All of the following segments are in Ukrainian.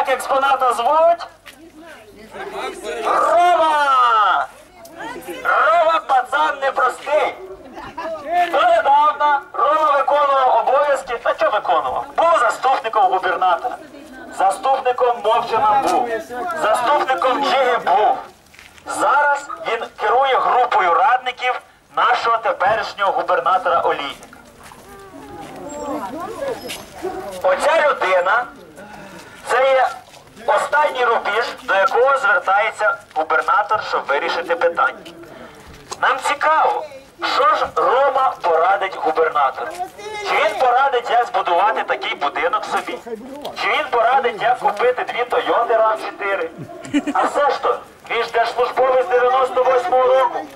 як експоната звуть? Рома! Рома пацан непростий. Донедавна Рома виконував обов'язки, та що виконував? Був заступником губернатора. Заступником Мовчина був. Заступником Джиги був. Зараз він керує групою радників нашого теперішнього губернатора Олійника. Оця людина це є останній рубіж, до якого звертається губернатор, щоб вирішити питання. Нам цікаво, що ж Рома порадить губернатору? Чи він порадить, як збудувати такий будинок собі? Чи він порадить, як купити дві Тойоти RAV4? А все ж то, він ж держслужбовець 98-го року.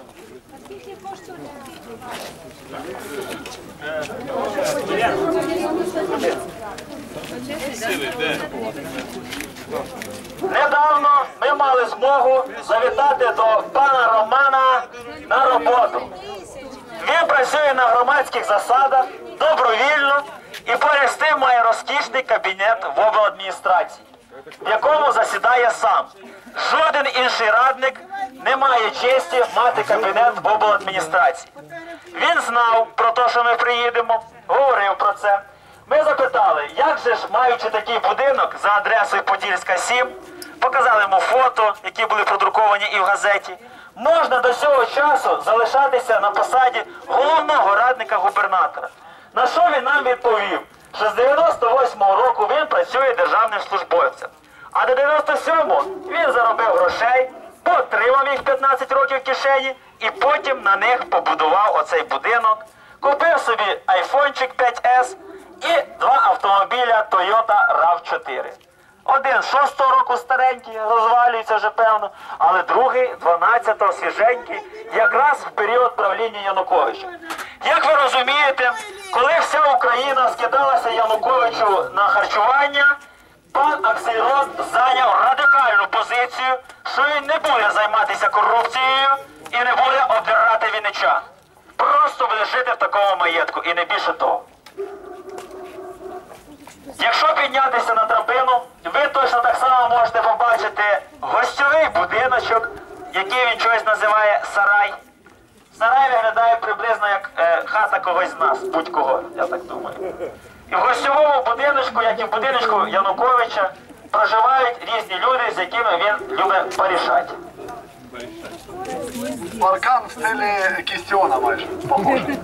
Недавно ми мали змогу завітати до пана Романа на роботу. Він працює на громадських засадах добровільно і поряд з тим має розкішний кабінет в обладміністрації, в якому засідає сам. Жоден інший радник не має честі мати кабінет в обладміністрації. Він знав про те, що ми приїдемо, говорив про це. Ми запитали, як же ж, маючи такий будинок за адресою Подільська 7, показали йому фото, які були продруковані і в газеті. Можна до цього часу залишатися на посаді головного радника губернатора. На що він нам відповів? Що з 98-го року він працює державним службовцем. А до 97-го він заробив грошей, потримав їх 15 років в кишені і потім на них побудував оцей будинок, купив собі айфончик 5S і два автомобіля Toyota RAV4. Один шостого року старенький, розвалюється вже певно, але другий 12-го свіженький, якраз в період правління Януковича. Як ви розумієте, коли вся Україна скидалася Януковичу на харчування, пан Аксельрод зайняв радикальну позицію, що він не буде займатися корупцією і не буде обдирати віничан. Просто буде жити в такому маєтку і не більше того. Якщо піднятися на драбину, ви точно так само можете побачити гостьовий будиночок, який він чогось називає сарай. Сарай виглядає приблизно як е, хата когось з нас, будь-кого, я так думаю. І в гостьовому будиночку, як і в будиночку Януковича, проживають різні люди, з якими він любить порішати. Паркан в стилі Кістіона майже. Похоже.